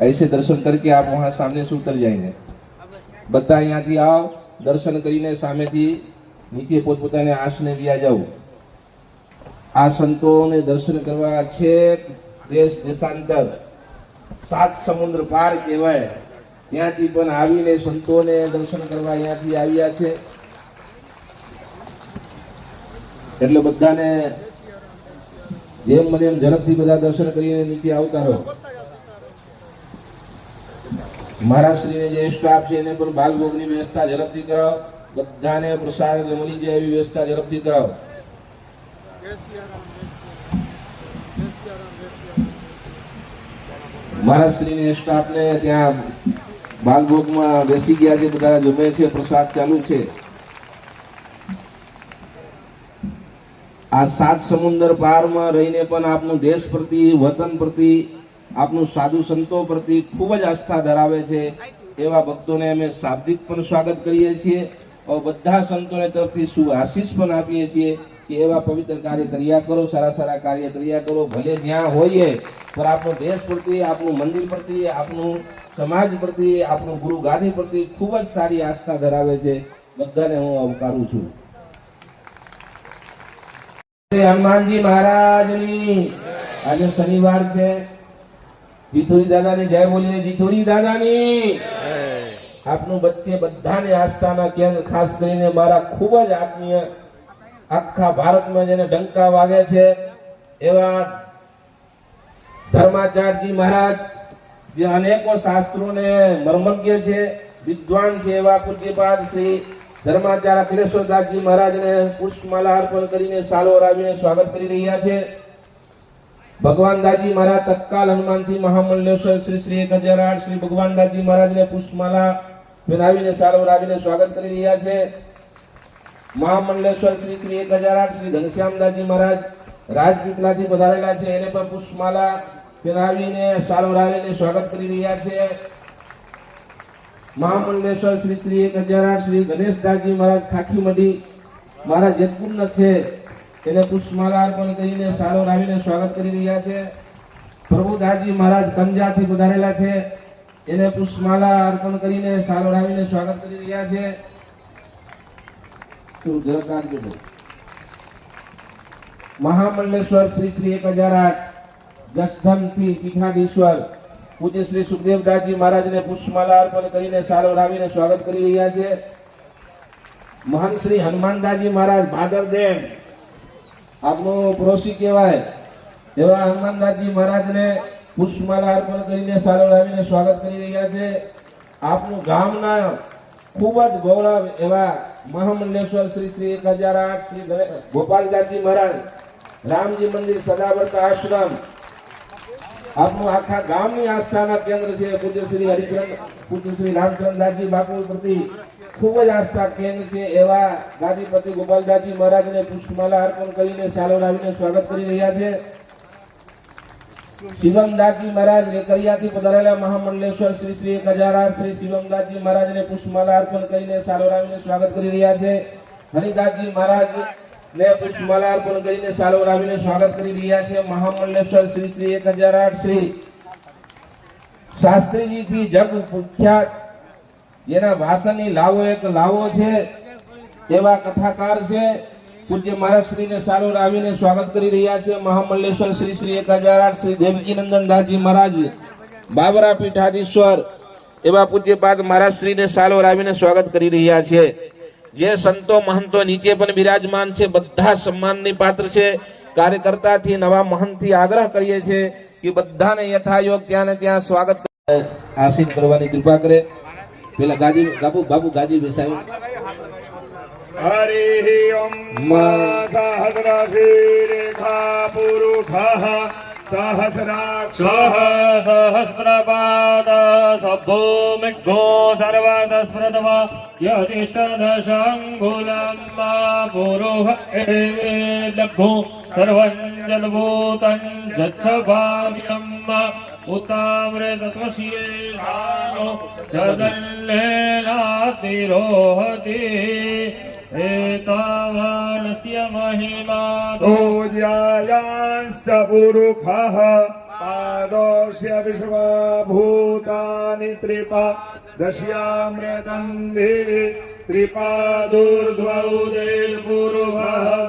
ऐसे दर्शन करके आप वहां सामने से उतर जाएंगे બધા અહીંયાથી આવ દર્શન કરીને સામેથી નીચે પોતપોતાને આસને વ્યા જાવ આ સંતોને દર્શન કરવા છે દેશ દેશાંતર સાત સમુદ્ર પાર કહેવાય ત્યાંથી પણ આવીને સંતોને દર્શન કરવા અહીંયાથી આવ્યા છે એટલે બધાને જેમ મને એમ ઝડપથી બધા દર્શન કરીને નીચે આવતા રહો મહારાષ્ટ્રીને જે સ્ટાફ છે, એને પણ બાલભોગની વ્યવસ્થા ઝડપથી કરાવો. બધાને પ્રસાદ મળી જાય એવી વ્યવસ્થા ઝડપથી કરાવો. મહારાષ્ટ્રીને સ્ટાફને ત્યાં બાલભોગમાં બેસી ગયા છે બધા જમે છે, પ્રસાદ ચાલુ છે. આ સાત સમુદ્ર પારમાં રહીને પણ આપનું દેશ પ્રતિ, વતન પ્રતિ આપનું સાધુ સંતો પ્રતિ ખૂબ જ આસ્થા ધરાવે છે. એવા ભક્તોને અમે શાબ્દિક પણ સ્વાગત કરીએ છીએ. બધા સંતોને તરફથી શુભ આશીષ પણ આપીએ છીએ કે એવા પવિત્ર કાર્ય કર્યા કરો, સારા સારા કાર્ય કર્યા કરો, ભલે જ્યાં હોઈએ, પણ આપણો દેશ પ્રત્યે, આપણું મંદિર પ્રત્યે, આપણું સમાજ પ્રત્યે, આપણું ગુરુ ગાદી પ્રત્યે ખૂબ જ સારી આસ્થા ધરાવે છે. બધાને હું આવકારું છું. હનુમાનજી મહારાજની, આજે શનિવાર છે. જીતુરી દાદાની જય બોલીએ જીતુરી દાદાની! આપનું બચ્ચે બધાને આસ્થાના કેન્દ્ર ખાસ કરીને મારા ખૂબ જ આત્મીય આખા ભારતમાં જેને ડંકા વાગે છે એવા ધર્માચાર્યજી મહારાજ જે અનેકો શાસ્ત્રોને મર્મજ્ઞ છે વિદ્વાન છે એવા પૂજ્યપાદ શ્રી ધર્માચાર્ય અખિલેશ્વરદાસજી મહારાજને પુષ્પમાલા અર્પણ કરીને સાલો રાવીને સ્વાગત કરી રહ્યા છે. ભગવાન દાજી મહારાજ તત્કાલ હનુમાનથી મહામલ્લેશ્વર શ્રી શ્રી એક હજાર આઠ શ્રી ભગવાન દાજી મહારાજને પુષ્પમાલા પહેરાવીને સાલો રાવીને સ્વાગત કરી રહ્યા છે. મહામંડલેશ્વર શ્રી શ્રી એક હજાર આઠ શ્રી ઘનશ્યામદાસજી મહારાજ રાજપીપલાથી પધારેલા છે. એને પણ પુષ્પમાલા પહેરાવીને સાલો રાવીને સ્વાગત કરી રહ્યા છે. મહામંડલેશ્વર શ્રી શ્રી એક હજાર આઠ શ્રી ગણેશદાસજી મહારાજ ખાખીમઢી મહારાજ જેતપુરના છે. એને પુષ્પમાલા અર્પણ કરીને સાલો રાવીને સ્વાગત કરી રહ્યા છે. પ્રભુદાસજી મહારાજ કંજાથી પધારેલા છે. એને પુષ્પમાલા અર્પણ કરીને સાલો રાવીને સ્વાગત કરી રહ્યા છે. મહામંડલેશ્વર શ્રી શ્રી એક હજાર આઠ, જસધનથી પીઠાધીશ્વર, પૂજ્ય શ્રી સુખદેવદાસજી મહારાજને પુષ્પમાલા અર્પણ કરીને સાલો રાવીને સ્વાગત કરી રહ્યા છે. મહાન શ્રી હનુમાનદાસજી મહારાજ, ભાદર ડેમ આપનું પડોશી કહેવાય. એવા હનુમાનદાસજી મહારાજને પુષ્પમાલા અર્પણ કરીને સાલો લાવીને સ્વાગત કરી રહ્યા છે. આપનું ગામના ખૂબ જ ગૌરવ એવા મહામંડલેશ્વર શ્રી શ્રી એક હજાર આઠ શ્રી ગોપાલદાસજી મહારાજ, રામજી મંદિર સદાવર્ત આશ્રમ. આપનું આખા ગામની આસ્થાના કેન્દ્ર છે પૂજ્ય શ્રી હરિચંદ, પૂજ્ય શ્રી રામચંદ્રદાસજી બાપુ પ્રતિ. ખૂબ જ આસ્થા કેન્દ્ર છે એવા ગાદીપતિ ગોપાલદાસજી મહારાજને પુષ્પમાલા અર્પણ કરીને સાલો લાવીને સ્વાગત કરી રહ્યા છે. શિવમદાસજી મહારાજ રેકરિયાથી પધારેલા મહામંડલેશ્વર શ્રી શ્રી હજાર શ્રી શિવમદાસજી મહારાજને પુષ્પમાલા અર્પણ કરીને સાલો લાવીને સ્વાગત કરી રહ્યા છે. હરિદાસજી મહારાજ ને પુષ્પમાલા અર્પણ કરીને સાલો લાવીને સ્વાગત કરી રહ્યા છે. મહામંડલેશ્વર શ્રી શ્રી એક હજાર આઠ શ્રી શાસ્ત્રીજીથી જગ પ્રખ્યાત જેના ભાષણની લાવો એક લાવો છે, એવા કથાકાર છે. પૂજ્ય મહારાજશ્રીને સાલો આવીને સ્વાગત કરી રહ્યા છે. મહામલ્લેશ્વર શ્રી શ્રી એક હજાર આઠ શ્રી દેવકી નંદન દાસજી મહારાજ, બાબરા પીઠાધીશ્વર, એવા પૂજ્યપાદ મહારાજશ્રીને સાલો આવીને સ્વાગત કરી રહ્યા છે. જે સંતો મહંતો નીચે પણ બિરાજમાન છે, બધા સન્માનની પાત્ર છે. કાર્યકર્તાથી નવા મહંતથી આગ્રહ કરીએ છીએ કે બધાને યથાયોગ ત્યાં ને ત્યાં સ્વાગત. આશીષ કરવાની કૃપા કરે. પેલા ગાજી બાપુ બાપુ ગાજી બેસાય હરિ ઓમ સહદ્રભીરેખા પુરુષઃ સહસ્રાક્ષ સહસ્રપાદ સભૂમિઘો સર્વદસ્મૃતમ યતિષ્ઠદશંગુલમ પુરુષ એ લભો સર્વં જલભૂતં જચ્છ ભાવ્યમ ઉતામ્રતત્વશીલાનો જગન્નેનાતિરોહતિ એતાવાનસ્ય મહિમા દોજ્યાયાંશ્ચ પુરુખઃ પાદોશ્ય વિશ્વા ભૂતાનિ ત્રિપા દશ્યામ્રતં દેવી ત્રિપાદુર્ધ્વૌ દેવ પૂર્વઃ